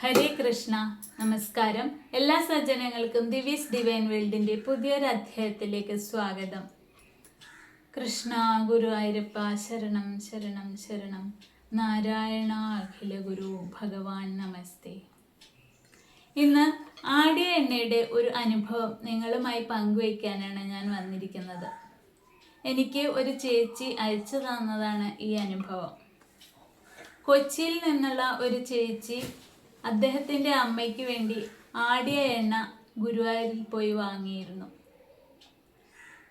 ഹരേ കൃഷ്ണ നമസ്കാരം. എല്ലാ സജ്ജനങ്ങൾക്കും ദിവീസ് ഡിവൈൻ വേൾഡിന്റെ പുതിയൊരു അധ്യായത്തിലേക്ക് സ്വാഗതം. കൃഷ്ണ ഗുരുവായൂരപ്പ ശരണം ശരണം ശരണം. നാരായണ അഖില ഗുരു ഭഗവാൻ നമസ്തേ. ഇന്ന് ആടിയ എണ്ണയുടെ ഒരു അനുഭവം നിങ്ങളുമായി പങ്കുവയ്ക്കാനാണ് ഞാൻ വന്നിരിക്കുന്നത്. എനിക്ക് ഒരു ചേച്ചി അയച്ചു തന്നതാണ് ഈ അനുഭവം. കൊച്ചിയിൽ നിന്നുള്ള ഒരു ചേച്ചി അദ്ദേഹത്തിന്റെ അമ്മയ്ക്ക് വേണ്ടി ആടിയ എണ്ണ ഗുരുവായൂരിൽ പോയി വാങ്ങിയിരുന്നു.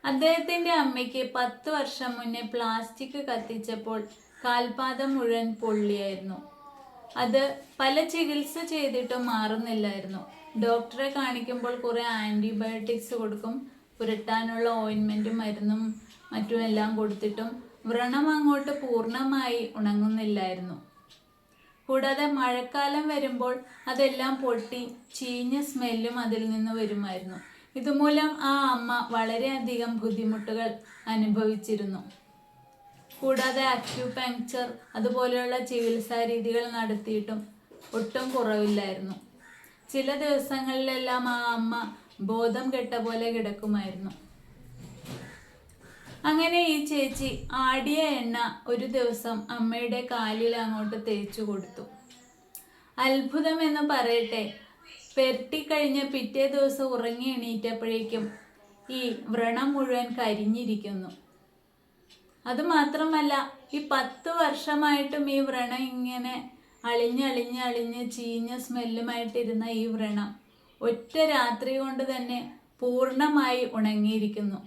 അദ്ദേഹത്തിന്റെ അമ്മയ്ക്ക് പത്ത് വർഷം മുന്നേ പ്ലാസ്റ്റിക് കത്തിച്ചപ്പോൾ കാൽപാദം മുഴുവൻ പൊള്ളിയായിരുന്നു. അത് പല ചികിത്സ ചെയ്തിട്ടും മാറുന്നില്ലായിരുന്നു. ഡോക്ടറെ കാണിക്കുമ്പോൾ കുറേ ആന്റിബയോട്ടിക്സ് കൊടുക്കും പുരട്ടാനുള്ള ഓയിൻമെന്റും മരുന്നും മറ്റുമെല്ലാം കൊടുത്തിട്ടും വ്രണം അങ്ങോട്ട് പൂർണമായി ഉണങ്ങുന്നില്ലായിരുന്നു. കൂടാതെ മഴക്കാലം വരുമ്പോൾ അതെല്ലാം പൊട്ടി ചീഞ്ഞ സ്മെല്ലും അതിൽ നിന്ന് വരുമായിരുന്നു. ഇതുമൂലം ആ അമ്മ വളരെയധികം ബുദ്ധിമുട്ടുകൾ അനുഭവിച്ചിരുന്നു. കൂടാതെ അക്യുപങ്ക്ചർ അതുപോലെയുള്ള ചികിത്സാ രീതികൾ നടത്തിയിട്ടും ഒട്ടും കുറവില്ലായിരുന്നു. ചില ദിവസങ്ങളിലെല്ലാം ആ അമ്മ ബോധം കെട്ട പോലെ കിടക്കുമായിരുന്നു. അങ്ങനെ ഈ ചേച്ചി ആടിയ എണ്ണ ഒരു ദിവസം അമ്മയുടെ കാലിൽ അങ്ങോട്ട് തേച്ചു കൊടുത്തു. അത്ഭുതം എന്ന് പറയട്ടെ പെരട്ടിക്കഴിഞ്ഞ പിറ്റേ ദിവസം ഉറങ്ങി എണീറ്റപ്പോഴേക്കും ഈ വ്രണം മുഴുവൻ കരിഞ്ഞിരിക്കുന്നു. അതുമാത്രമല്ല ഈ പത്ത് വർഷമായിട്ടും ഈ വ്രണം ഇങ്ങനെ അളിഞ്ഞളിഞ്ഞ് അളിഞ്ഞ് ചീഞ്ഞ സ്മെല്ലുമായിട്ടിരുന്ന ഈ വ്രണം ഒറ്റ രാത്രി കൊണ്ട് തന്നെ പൂർണമായി ഉണങ്ങിയിരിക്കുന്നു.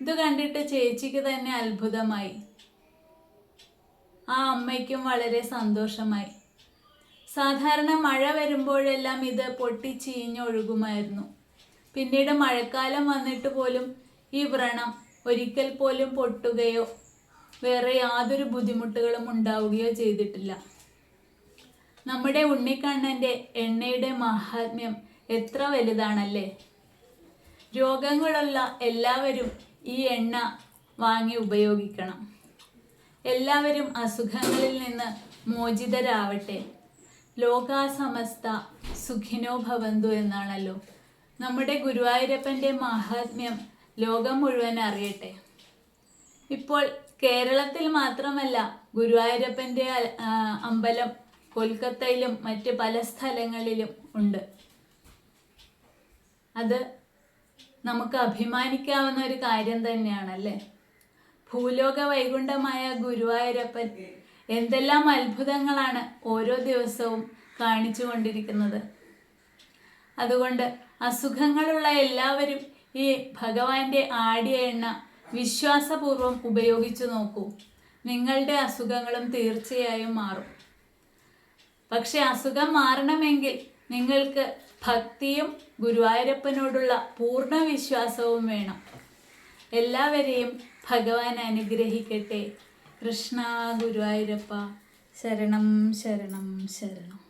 ഇത് കണ്ടിട്ട് ചേച്ചിക്ക് തന്നെ അത്ഭുതമായി. ആ അമ്മയ്ക്കും വളരെ സന്തോഷമായി. സാധാരണ മഴ വരുമ്പോഴെല്ലാം ഇത് പൊട്ടി ചീഞ്ഞൊഴുകുമായിരുന്നു പിന്നീട് മഴക്കാലം വന്നിട്ട് പോലും ഈ വ്രണം ഒരിക്കൽ പോലും പൊട്ടുകയോ വേറെ യാതൊരു ബുദ്ധിമുട്ടുകളും ഉണ്ടാവുകയോ ചെയ്തിട്ടില്ല. നമ്മുടെ ഉണ്ണിക്കണ്ണന്റെ എണ്ണയുടെ മഹാത്മ്യം എത്ര വലുതാണല്ലേ? രോഗങ്ങളുള്ള എല്ലാവരും ഈ എണ്ണ വാങ്ങി ഉപയോഗിക്കണം. എല്ലാവരും അസുഖങ്ങളിൽ നിന്ന് മോചിതരാവട്ടെ. ലോകാസമസ്ത സുഖിനോ ഭവന്തു എന്നാണല്ലോ. നമ്മുടെ ഗുരുവായൂരപ്പന്റെ മഹാത്മ്യം ലോകം മുഴുവൻ അറിയട്ടെ. ഇപ്പോൾ കേരളത്തിൽ മാത്രമല്ല ഗുരുവായൂരപ്പന്റെ അമ്പലം കൊൽക്കത്തയിലും മറ്റ് പല സ്ഥലങ്ങളിലും ഉണ്ട്. അത് നമുക്ക് അഭിമാനിക്കാവുന്ന ഒരു കാര്യം തന്നെയാണ് തന്നെയാണല്ലേ? ഭൂലോക വൈകുണ്ഠമായ ഗുരുവായൂരപ്പൻ എന്തെല്ലാം അത്ഭുതങ്ങളാണ് ഓരോ ദിവസവും കാണിച്ചു കൊണ്ടിരിക്കുന്നത്. അതുകൊണ്ട് അസുഖങ്ങളുള്ള എല്ലാവരും ഈ ഭഗവാന്റെ ആടിയ എണ്ണ വിശ്വാസപൂർവം ഉപയോഗിച്ചു നോക്കൂ. നിങ്ങളുടെ അസുഖങ്ങളും തീർച്ചയായും മാറും. പക്ഷെ അസുഖം മാറണമെങ്കിൽ നിങ്ങൾക്ക് ഭക്തിയും ഗുരുവായൂരപ്പനോടുള്ള പൂർണ വിശ്വാസവും വേണം. എല്ലാവരെയും ഭഗവാൻ അനുഗ്രഹിക്കട്ടെ. കൃഷ്ണ ഗുരുവായൂരപ്പ ശരണം ശരണം ശരണം.